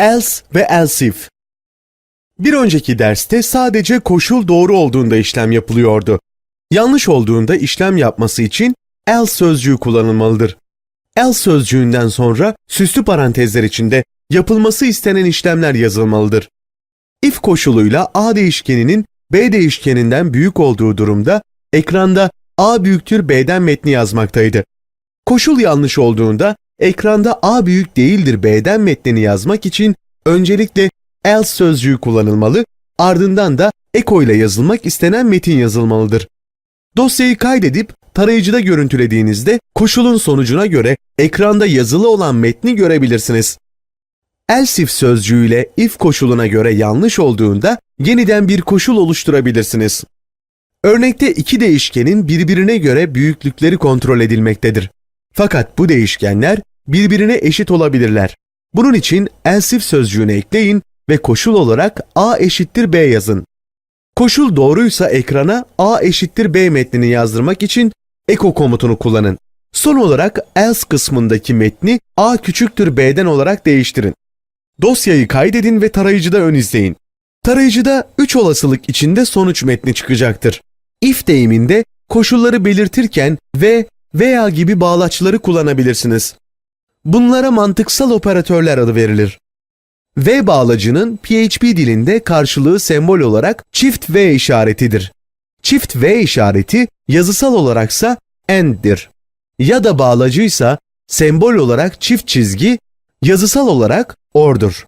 else ve else if. Bir önceki derste sadece koşul doğru olduğunda işlem yapılıyordu. Yanlış olduğunda işlem yapması için else sözcüğü kullanılmalıdır. Else sözcüğünden sonra süslü parantezler içinde yapılması istenen işlemler yazılmalıdır. If koşuluyla A değişkeninin B değişkeninden büyük olduğu durumda ekranda A büyüktür B'den metni yazmaktaydı. Koşul yanlış olduğunda ekranda A büyük değildir B'den metnini yazmak için öncelikle else sözcüğü kullanılmalı, ardından da eko ile yazılmak istenen metin yazılmalıdır. Dosyayı kaydedip tarayıcıda görüntülediğinizde koşulun sonucuna göre ekranda yazılı olan metni görebilirsiniz. Else if sözcüğüyle if koşuluna göre yanlış olduğunda yeniden bir koşul oluşturabilirsiniz. Örnekte iki değişkenin birbirine göre büyüklükleri kontrol edilmektedir. Fakat bu değişkenler birbirine eşit olabilirler. Bunun için else if sözcüğünü ekleyin ve koşul olarak a eşittir b yazın. Koşul doğruysa ekrana a eşittir b metnini yazdırmak için eko komutunu kullanın. Son olarak else kısmındaki metni a küçüktür b'den olarak değiştirin. Dosyayı kaydedin ve tarayıcıda ön izleyin. Tarayıcıda 3 olasılık içinde sonuç metni çıkacaktır. If deyiminde koşulları belirtirken ve veya gibi bağlaçları kullanabilirsiniz. Bunlara mantıksal operatörler adı verilir. V bağlacının PHP dilinde karşılığı sembol olarak çift V işaretidir. Çift V işareti yazısal olaraksa AND'dir. Ya da bağlacıysa sembol olarak çift çizgi, yazısal olarak OR'dur.